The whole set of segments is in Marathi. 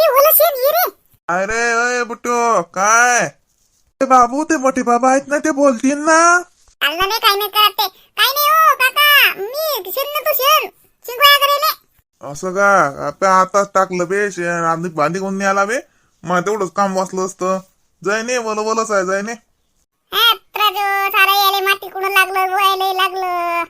रे ओला शेण ये रे. अरे अय बुट्टो काय? ते बाबू ते मोठे बाबा आहेत ना ते बोलतील ना. चाललं नाही काही नाही करत ते. काही नाही हो काका मी शेण ना तू शेण. शिंगोया करेले असं का? आताच टाकलं बे आणि भांडी कोण नाही आला बे. मग तेवढंच काम वाचलं असतं. जाय ने बोल बोलच आहे जाय ने. हा राजू सारा यायला माती कुठं लागलं लागलं.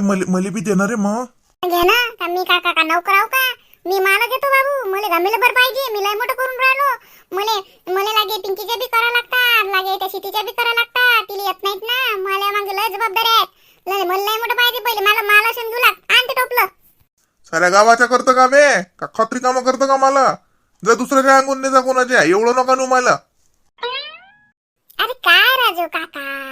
मले मले बी देणार आहे मग. घे ना का मी का नोकर आहो का? मी माला घेतो बाबू. मला गमेलं भर पाहिजे. मी लय मोठं करून राहिलो. मले मला लागे पिंकीच्या बी करा लागतात. लागे त्या शेतीच्या बी करा लागतात. तिला येत नाहीत ना. मला मग लय जबाबदारी आहेत. लय मला लय मोठं पाहिजे पहिले. मला माला घेऊ लाग. आण ते टोपलं. साऱ्या गावाच्या करतं का बे? का खत्री कामं करतं का मला? जर दुसऱ्याच्या अंगून नाही जा कोणाच्या. एवढं नका नू मला. अरे काय राजू काका?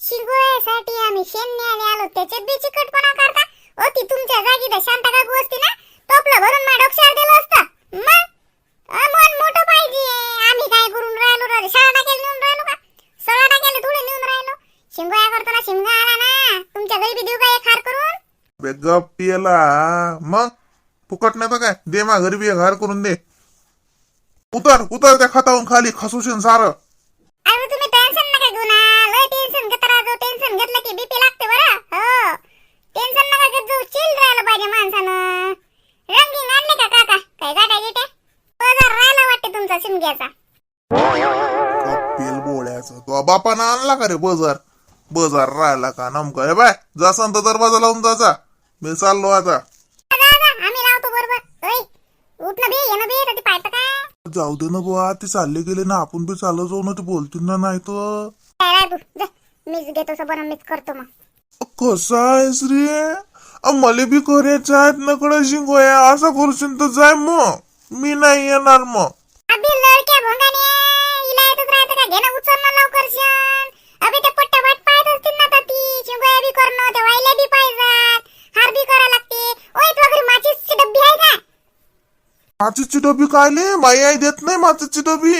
शिगोयासाठी आम्ही शेण न्यायला आलो. त्याच्यात बी चिकटपणा करता. ओ ती तुमच्या जागी तर शांत काकू असती ना. टोपलं भरून मा डोक्यावर दिलं असतं. मग? मन मोठं पाहिजे. आम्ही काय करून राहिलो रे? शाळा टाकेल नेऊन राहिलो का? सोळा टाकेल थोडे नेऊन राहिलो. शिंगोया करताना शिंगा आला ना. तुमच्या घरी बी देऊ का एक हार करून? बेगप पियला. मग? फुकट नाही बघा काय? दे मा घरी बी एक हार करून दे. उतर उतर त्या खताहून खाली खसुशीन सारं अरे तुम्ही टेन्शन नका घेऊ ना लय टेन्शन घेत राहतो टेन्शन घेतलं की बीपी लागते बरं हो टेन्शन नका घेत जाऊ चिल राहिलं पाहिजे माणसानं रंगीन आणले का काका काय गाड्या गिट्या बाजार राहिला वाटते तुमचा शिमग्याचा. कपिल बोळ्याचं तो बापानं आणला का रे बजार? बजार राहिला का नमका? हे बाय जासन तर दरवाजा लावून जाचा मी चाललो आता. जा, जा, आम्ही लावतो बरोबर. ओय उठ ना बे ये ना बे तर ते पाहतं का? जाऊ दे ना बुवा ते चालले गेले ना आपण बी चालत जाऊ ना ते बोलतील ना नाही तर. काय राय तू? जा मीच घेतो सोबत मीच करतो मग. कसा आहेस रे? मले बी करायचं आहेत नकडं शिंगोया? असं करशील तर जाय मग. मी नाही येणार मग. अबे लडक्या भोंगाने हिला येतच राहतं का? घे ना उचल ना लवकर शन. अबे ते पट्ट्या वाट पाहत असतील ना तर ती. शिंगोया बी करणं ते वायल्या बी पाहिजेत. हार बी करा लागते. ओय तुझ्या घरी माचीसची डब्बी आहे का? कायले माई आई देत नाही माचीची डबी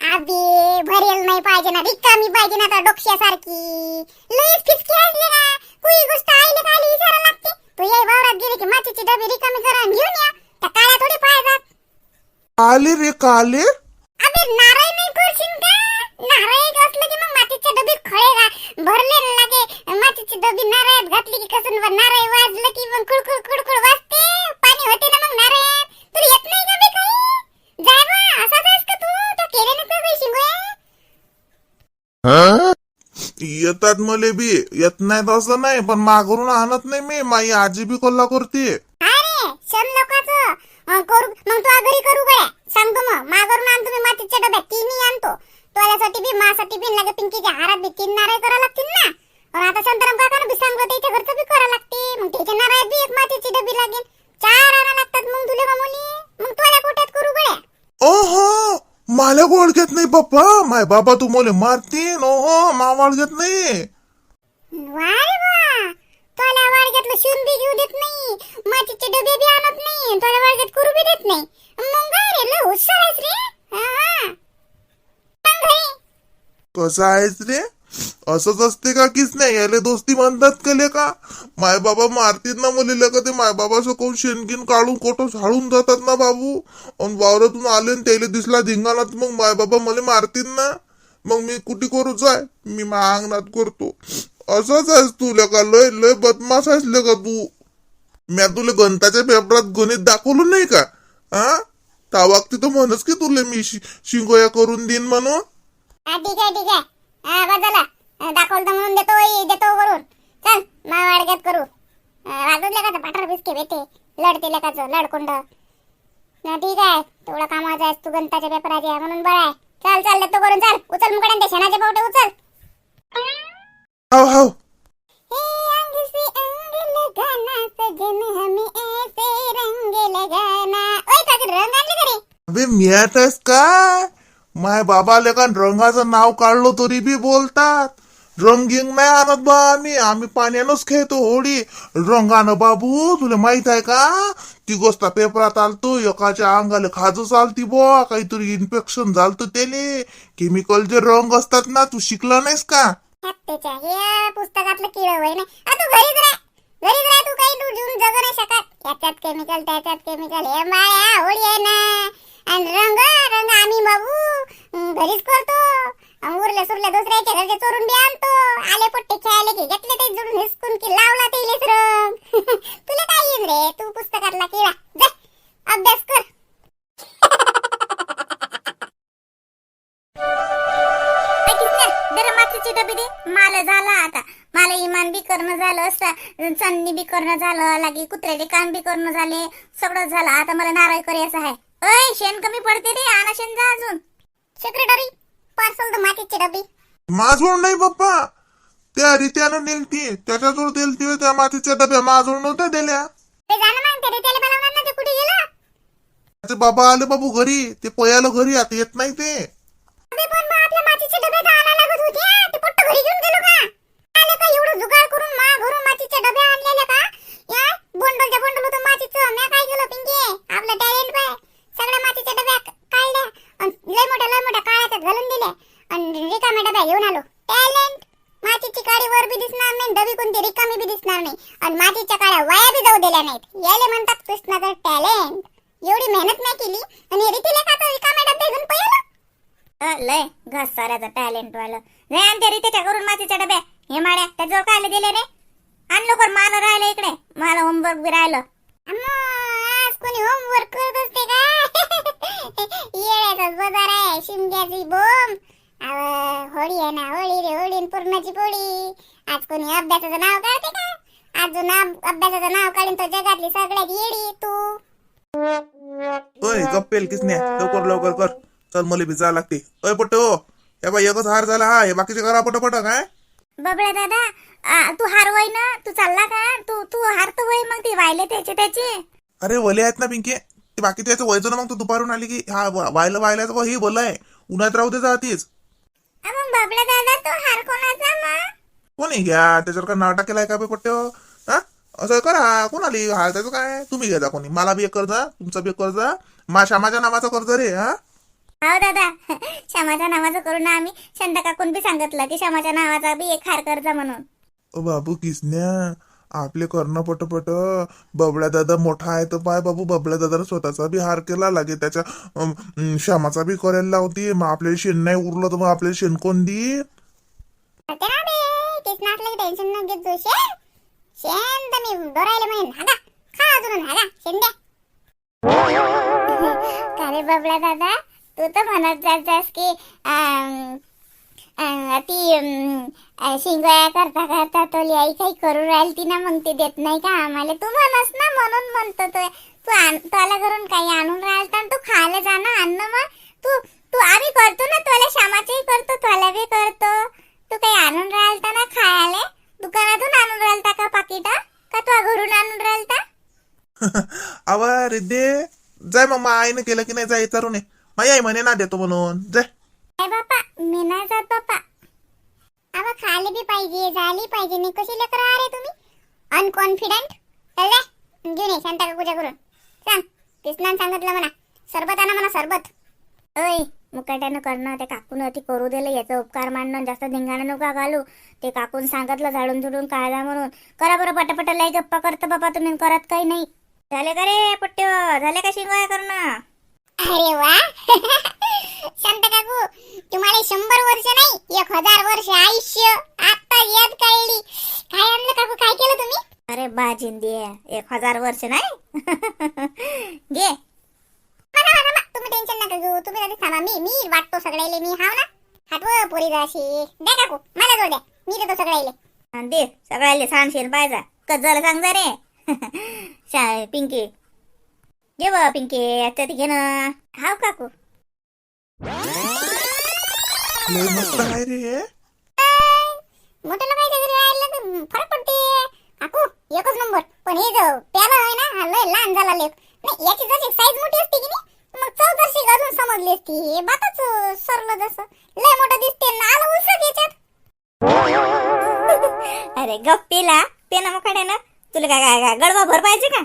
अबे भरेल नाही पाहिजे ना. रिकामी पाहिजे ना तर डोक्यासारखी. लईच फिसकी असली ना. कुई गोष्ट आईले खाली विचारा लागते. तू ये वावरात गेली की माचीची डबी रिकामी करा आणि घेऊन या. त्या काळ्या थोडी पाहिजेत काले रे काले. अबे नारळ नाही करशील का? नारळ असलं की मग मातीच्या डबीत खळे गा भरले न लागे. मातीची डबी नारळात घातली की कसं व नारळ वाजलं की मग कुडकुड कुडकुड वाजते. पाणी होते ना मग नारळात. तुला येत नाही का बे काही? जाय बा असाच आहेस का तू? तो केले ना काही शिंगोया येतात मले बी. येत नाहीत असं नाही पण मागरून आणत नाही मी. माई आजी बी कोल्हा करते. अरे शम लोकांचं अं, करू मग तू घरी करू गड्या. सांगतो मग. मागरून आणतो मी मातीच्या डब्यात. तिन्ही आणतो. तुझ्यासाठी बी मासाठी बी लागे पिंकीच्या हारात बी तीन नारळ करा लागतील ना. पण आता शांताराम काकानं बी सांगलं त्याच्या घरचं बी करा लागते. मग त्याच्या नारळात बी एक मातीची डबी लागेल. चार आणा लागतात मग तुले मुली मग कोट्यात करू गड्या. ओहो! मला ओळखत नाही पप्पा. माय बाबा तू मोले मारतीन ओहो मा ओळखत नाही. वा रे वा तुला वाडग्यातलं शिवून बी घेऊ देत नाही. मातीचे डबे बी आणत नाही. तुला वाडग्यात करू बी देत नाही. मग काय रे लय हुशार आहेस रे. हा, हा. सांग घरी. कसं आहेस रे? असंच असते का कीच नाही याले दोस्ती म्हणतात केले का? माय बाबा मारतील ना मुलीला का ते माय बाबा कोण शेणकीन काढून कोटो झाडून जातात ना बाबू? आणि वावरातून आले त्याला दिसला धिंगाणा तर मग माय बाबा मला मारतील ना? मग मी कुठे करू जाय? मी माझ्या अंगणात करतो. असंच आहेस तू का? लय लय बदमाश आहेस का तू? म्या तुला गणिताच्या पेपरात गणित दाखवलं नाही का? हा त्या तर म्हणच की तुला मी शि- शिंगोया करून देईन म्हणून? हा आहे आहे हा झाला दाखवलं तर म्हणून देतो वही, देतो करून चल मा वाडग्यात करू. वाजवले का पाठर बिस्के भेटे लढते लेखाचं लडकुंड. ना ठीक आहे. तेवढं कामाचं आहेस तू गणताच्या पेपराचे आहे म्हणून बरं आहे. चल चल देतो करून चल. उचल मुकड्यान ते शेणाचे पावटे उचल. हे अंग से अंग लगाना सजन हमें ऐसे रंग लगाना का रंग आणले का रे? अबे मिळत आहेस काय माय बाबा लेखान रंगाचं नाव काढलो तरी बी बोलतात. रंगींग नाही आणत बा आम्ही. आम्ही पाण्यानंच खेळतो होळी रंगानं बाबू तुला माहीत आहे का? ती गोष्ट पेपरात आलतो. एकाच्या अंगाला खाजू चालती बुवा काहीतरी इन्फेक्शन झालतं त्याले. केमिकल जे रंग असतात ना तू शिकला नाहीस का? हत्तेच्या हे पुस्तकातलं किळ होय नाही. आ, तू घरीच घरीच राह तू काही तू जीवन जगू नाही शकत. याच्यात केमिकल त्याच्यात केमिकल हे माया होळी आहे ना. आणि रंग रंग आम्ही बाबू घरीच करतो. अन उरले दुसऱ्याच्या घरचे चोरून बी आणतो. आले पट्टे खेळायला की घेतले ते जोडून हिसकून की लावला ते इलेच रंग तुला काय येईन रे? तू पुस्तकातला किडा. जा अभ्यास कर. ऐकीस मातीची डबी दे. मला झाला आता. मला इमान बी करणं झालं असं चांदणी बी करणं झालं लागे कुत्र्याचे काम बी करणं झाले. सगळं झालं. आता मला नारळ करायचं आहे. अय शेण कमी पडते रे आणा शेण जा अजून. सेक्रेटरी पार्सल द मातीची डबी माझोड नाही बाप्पा त्या रित्यानं नेलती. त्याच्याजवळ दिलती त्या मातीच्या डब्या. माझोड नव्हत्या दिल्या ते जाणं मग ते बनवणार ना ते कुठे गेलं? त्याचे बाबा आले बाबू घरी. ते पयाला घरी आता येत नाही ते अबे पण मग आपल्या मातीचे डबे तर आणायला लागत होते हा. ते पट्ट घरी घेऊन गेलो का आले का एवढं जुगाड करून मा घरून मातीचे डबे आणलेले का या बंडलच्या बंडल होतं मातीचं म्या काय केलं पिंकी आपलं टॅलेंट पाय सगळ्या मातीच्या डब्या क- काढल्या आणि लय मोठ्या लय मोठ्या काळ्याच्यात घालून दिल्या दादा रिकाम्या घेऊन आलो. टॅलेंट! मातीची काळी वर बी दिसणार नाही डबी कोणती रिकामी बी दिसणार नाही. आणि मातीच्या काळ्या वाया बी जाऊ दिल्या नाहीत. याले म्हणतात कृष्णाचं टॅलेंट. एवढी मेहनत नाही केली. आणि रीतीला का तो रिकामे डबे घेऊन पळाला. लय घसाऱ्याचं टॅलेंट वाला. नाही आणि ते त्याच्या करून मातीच्या डब्या. हे माड्या त्याच्यावर काय दिले रे? आणलो लवकर मला राहिलं इकडे. मला होमवर्क बी राहिलं. आज कोणी होमवर्क करत असते का? येड्याचाच बाजार आहे शिमग्याची बोंब. होळी आहे ना होळी रे होळी पूर्णाची पोळी. आज कोणी अभ्यासाचं नाव काढते का? अजून अब- अभ्यासाचं नाव काढीन तो जगातली सगळ्यात येडी तू. ओय गप्पेल किसन्या लवकर लवकर कर. चल मला बी जा लागते. ओय पट्टे हो बाई एकच हार झाला हा हे बाकीचे करा पटापट काय? बबड्या दादा आ, तू हार वय ना? तू चालला का? तू तू हार तर वय मग ते वाहिले त्याचे त्याचे. अरे वले आहेत ना पिंके? ते बाकी त्याचं वयचं ना मग तू दुपारून आली की हा वायला वायलाचं हे बोल आहे उन्हात राहू दे जातीच. मग बबड्या दादा तो हार कोणाचा मग? कोणी? घ्या त्याच्यावर काय नाव टाकेलाय का बे पट्टे हो? हा असं करा कोणाली हा त्याचं काय? तुम्ही घ्या जा कोणी. मला बी एक कर्ज तुमचा बी एक कर्ज. मा श्यामाच्या नावाचा कर्ज रे हा? हो दादा श्यामाच्या नावाचं करून आम्ही. शांता काकून बी सांगितलं की श्यामाच्या नावाचा बी एक हार कर्जा म्हणून. ओ बाबू किसन्या. आपले करणं पटपट बबड्या दादा मोठा आहे तर पाय बाबू बबड्या दादा स्वतःचा बी हार केला लागे त्याच्या श्यामाचा बी करायला लावती मग आपल्याला शेण नाही उरलं तर मग आपल्याला शेण कोण दी? करते ना बबड्या दादा? तू तर म्हणत जात जास की ती अं, करता करता तो आई काही करू राहील ती ना मग ते देत नाही का आम्हाला? तू म्हणस ना म्हणून म्हणतो तो. तू आण तुला करून काही आणून राहिल तर तू खायला जा ना अन्न मग. तू तू आम्ही करतो ना तुला श्यामाचंही करतो तुला बी करतो. तू काही आणून राहिल तर ना खायला? दुकानातून आणून राहिलता का पाकिटा? का तू घरून आणून राहिलता अवा रिद्धे जाय मग मा आईनं केलं की नाही जाय विचारून ये. माझी आई म्हणे ना देतो म्हणून. जाय. मी नाही जात बापा अव खाली बी पाहिजे झाली पाहिजे. नाही कशी लेकर रे तुम्ही? अनकॉन्फिडंट चालले घेऊन ये शांता पूजा करून. सांग कृष्णान सांगितलं म्हणा. सरबत आणा म्हणा सरबत. अय मुकाट्यानं करणं ते काकून ती करू दिलं याचा उपकार मांडणं जास्त धिंगाणं नका घालू. ते काकून सांगितलं झाडून झुडून काळजा म्हणून. करा बरं पटापट लई गप्पा करतो बाबा तुम्ही करत काही नाही. झाले का रे पट्टे झाले का शिंगोया करणं? अरे वा. शांत काकू तुम्हाला शंभर वर्ष नाही एक हजार वर्ष आयुष्य आता याद काढली काय आणलं काकू काय केलं तुम्ही? अरे बाजिंदी एक हजार वर्ष नाही. घे. तुम्ही टेन्शन नका घेऊ. तुम्ही कधी थांबा. मी मी वाटतो सगळ्याले मी हाव ना? हटव पोरी जाशी द्या काकू मला जोड द्या मी देतो सगळ्याले. दे. सगळ्याले सांगशील पाहिजा. कस झालं सांग जा रे पिंकी. बा पिंकी आता ती घे ना. हाव काकू. लय मस्त आहे रे. हे मोठ्या लोकांच्या घरी राहिलं तर फरक पडते. काकू एकच नंबर. पण हे जो प्याला आहे ना हा लय लहान झाला नाही याची जशी साईज मोठी असते की नाही मग अजून समजली असती. हे बातच सरलं जसं. लय मोठं दिसते ना आलं उसक याच्यात. अरे पेना मकाड्यानं तुला काय काय काय गडबा भर पाहिजे का?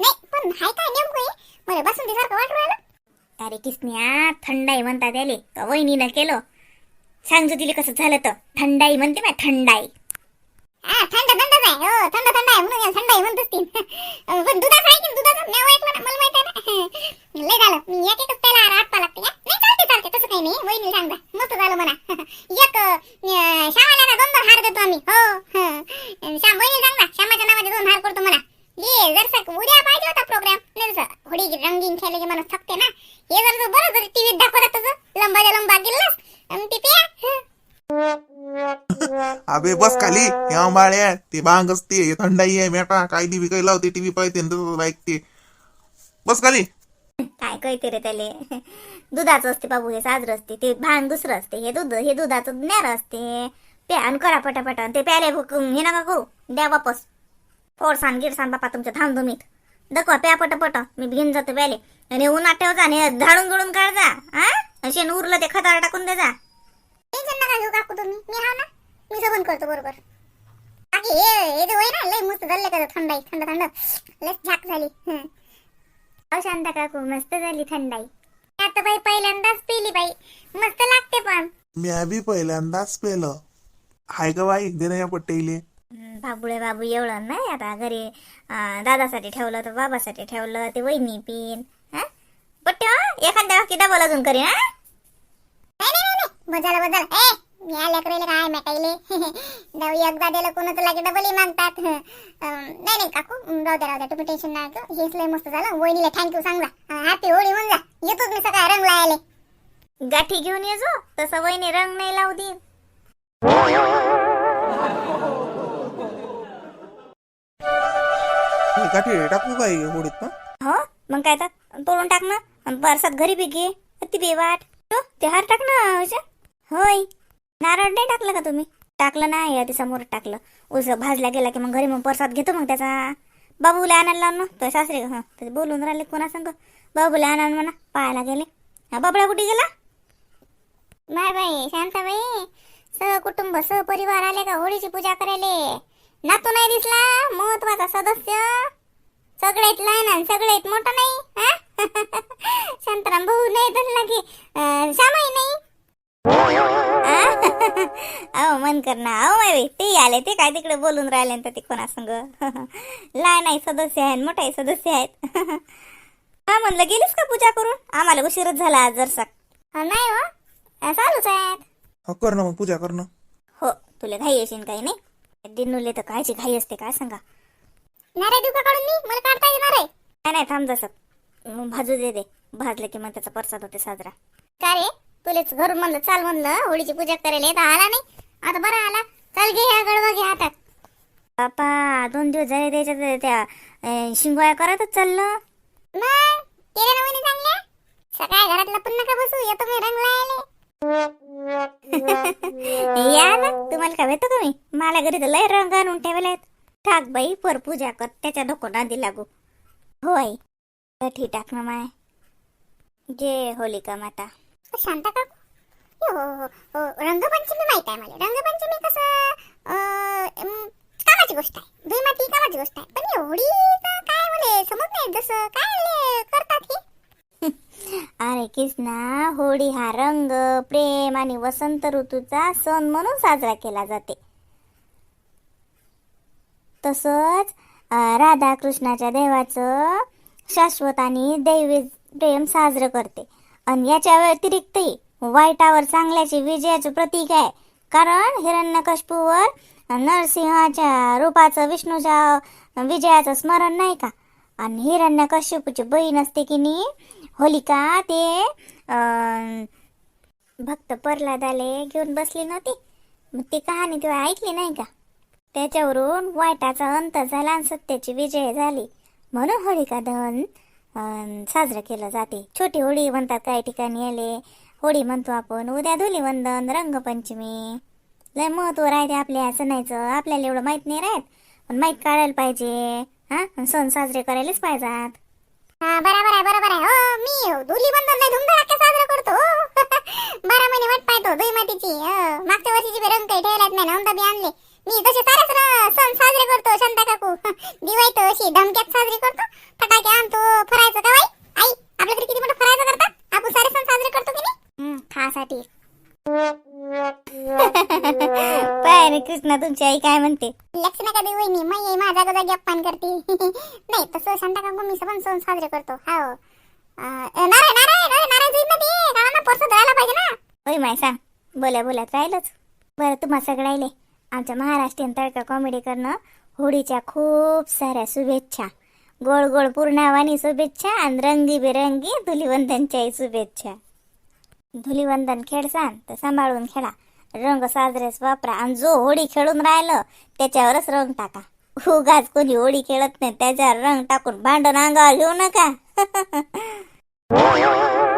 नाही पण हाय काय नेमकं हे? मला बसून सारखं वाटू राहिलं. अरे किसन्या थंडाई म्हणतात त्याले का वहिनीनं केलं? सांगतो तिले कसं झालं तर. थंडाई म्हणते ना थंडाई. हा थंड थंडच आहे हो थंड थंड आहे म्हणून याला थंड म्हणत असतील पण आहे की नाव हो, मला माहीत आहे ना. लय झालं. मी एक एकच लागते का नाही चालते चालते तसं काही नाही. वहिनी सांगा मस्त झालं म्हणा. एक श्यामाला ना दोन दोन हार देतो आम्ही. हो श्याम वहिनी सांगा श्यामाच्या नावाचे दोन हार करतो म्हणा. ये उद्या पाहिजे होता प्रोग्राम नाही रंगीन खेळले की मला बस खाली या बाळ्या ते बांग असते हे थंडाई आहे मेटा काय टीव्ही काही लावते टीव्ही ऐकते. बस खाली काय कळते रे त्याले? दुधाचं असते बाबू हे साजरं असते ते भान दुसरं असते हे दूध हे दुधाचं न्यार असते. प्या आणि करा पटापटा ते प्याले भुक- हे नका करू. द्या वापस. फोडसान गिरसान बापा तुमच्या थांबधुमीत दाखवा प्या पटापट. मी घेऊन जातो प्याले आणि उन्हात ठेवजा आणि झाडून गिळून काढजा हा? असे उरलं ते खतावर टाकून नका घेऊ काकू तुम्ही. मी हाव ना? मी सबन करतो बरोबर. बाकी हे हे जे वय ना लय मस्त झाले का थंडाई थंड थंड. लय झाक झाली. अहो शांत काकू मस्त झाली थंडाई. आता बाई पहिल्यांदाच पिली बाई. मस्त लागते पण. मी बी पहिल्यांदाच पेलं. हाय का बाई दे ना या पट्टेले. बाबुळे बाबू एवढं नाही आता घरी अं, दादासाठी ठेवलं तर बाबासाठी ठेवलं ते वहिनी पिन हा? पट्टे एखाद्या डबल अजून करीन हा? नाही नाही नाही, नाही. बजाला बजाल. ए! मी आल्या करेल काय मेटाईले जाऊ एकदा दिलं कोणाचं लागे डबलही मागतात. हं. नाही नाही काकू राहू द्या राहू द्या तुम्ही टेन्शन नका घेऊ. हेच लय मस्त झालं. वहिनीला थँक्यू सांगा हॅपी होळी म्हणून जा येतोच मी सकाळी रंग लायले गाठी घेऊन ये जो. तसं वहिनी रंग नाही लावू दे. काठी टाकू काय होडीत ना? हो? मग काय तर? तोडून टाक ना. अन परसात घरी बी घे. ती बी वाट हो, ते हार टाक ना. होय. नारळ नाही टाकलं का तुम्ही? टाकलं नाही आधी समोर टाकलं. उस भाजला गेला की मग घरी मग परसाद घेतो मग त्याचा. बाबूला आणायला लावून तो सासरे हं ते बोलून राहिले कोणा सांग. बाबूला आणायला म्हणा पाहायला गेले. हा बाबळा कुठे गेला? बाय बाई शांताबाई. सह कुटुंब सह परिवार आले का होळीची पूजा करायले? नातू नाही दिसला महत्त्वाचा सदस्य. सगळ्यात लहान आणि सगळ्यात मोठा नाही हा? शांताराम भाऊ नाही धरला की श्यामाई नाही. अहो मन कर ना. अहो माय ते आले ते काय तिकडे बोलून राहिले तर ते कोणा संग? लहान आहे सदस्य आहेत मोठाही सदस्य आहेत. हा म्हणलं गेलीस का पूजा करून? आम्हाला उशीरच झाला आज जरसा. नाही हो. चालूच आहेत. हा कर ना मग पूजा कर ना. हो तुला घाई असेल काही नाही? दिनुले तर कायची घाई असते काय सांगा? नारे देऊ का काढून मी. मला काढता येणार आहे. काय नाही थांब जसं. मग भाजू दे दे भाजलं की मग त्याचा प्रसाद होते साजरा. का रे? तुलेच घरून म्हणलं चाल म्हणलं होळीची पूजा करायला तर आला नाही. आता बरं आला. चल घे ह्या गडवा घे हातात. बापा दोन दिवस झाले त्याच्या त्या अं, शिंगोया करतच चाललं. मग केले ना वहिनी चांगल्या? सकाळी घरातलं पण नका बसू येतो मी रंग लायले या ना तुम्हाला काय भेटतो का मी? मला घरी तर लय रंग आणून ठेवले आहेत. टाक बाई पर पूजा कर त्याच्या डोकं नादी लागू. होय कठी टाक ना माय. जय होलिका माता. शांता काकू हो, हो हो हो रंगपंचमी माहीत आहे मला. रंगपंचमी कसं कामाची गोष्ट आहे. भीमाती कामाची गोष्ट आहे. पण एवढी काय म्हणे? समज नाही जसं काय करतात हे. अरे कृष्णा होळी हा रंग प्रेम आणि वसंत ऋतूचा सण म्हणून साजरा केला जाते. तसंच राधा कृष्णाच्या देवाचं शाश्वत आणि दैवी प्रेम साजरं करते. आणि याच्या व्यतिरिक्तही वाईटावर चांगल्याचे विजयाचे प्रतीक आहे. कारण हिरण्यकशपूवर नरसिंहाच्या रूपाचं विष्णूच्या विजयाचं स्मरण नाही का? आणि हिरण्यकश्यपूची बहीण असते की नाही? होलिका ते भक्त प्रल्हादाले घेऊन बसली नव्हती? मग ती कहाणी तेव्हा ऐकली नाही का? त्याच्यावरून वाईटाचा अंत झाला आणि सत्याची विजय झाली. म्हणून होळिका दहन साजरं केलं जाते. छोटी होळी म्हणतात काही ठिकाणी आले होळी म्हणतो आपण उद्या धुलीवंदन रंगपंचमी. लय महत्त्व राहते आपल्या सणाचं आपल्याला एवढं माहीत नाही राहत. पण माहीत काढायला पाहिजे. हा? सण साजरे करायलाच पाहिजेत. हा बरोबर आहे बरोबर आहे. हो मी हो, धुली बंधन धुमधडाक्या साजरा करतो. बारा महिने वाट पाहतो दुई मातीची. हो, मागच्या वर्षीची रंग काही ठेवल्यात नाही नंतर बी आणले. मी तसे सारेच सण साजरे करतो शांता काकू. दिवाळी तर अशी धमक्यात साजरी करतो. फटाके आणतो फरायचं का बाई? आई आपल्याकडे किती मोठं फरायचं करतात आपण सारे सण साजरे करतो की नाही? खासाठी. नाही कृष्णा तुमची आई काय म्हणते? लक्ष नका देऊ वहिनी मै आई माझ्या जागा गप्पान करते. नाही तसं शांता काकू मी पण सण साजरे करतो. हो अं, नाराय नाराय नाराय नाराय जुईत ना ते. धरायला पाहिजे ना. होय माय सांग. बोल्यात राहिलंच. बरं तुम्हा सगळ्याले आमच्या महाराष्ट्रीयन तडका कॉमेडी करणं होळीच्या खूप साऱ्या शुभेच्छा. गोड गोड पूर्णावानी शुभेच्छा आणि रंगीबेरंगी धुलिवंदनच्याही शुभेच्छा. धुलिवंदन खेळसान तर सांभाळून खेळा. रंग साजरेच वापरा आणि जो होळी खेळून राहिलं त्याच्यावरच रंग टाका. उगाच कोणी होळी खेळत नाही त्याच्यावर रंग टाकून भांडण अंगावर घेऊ नका.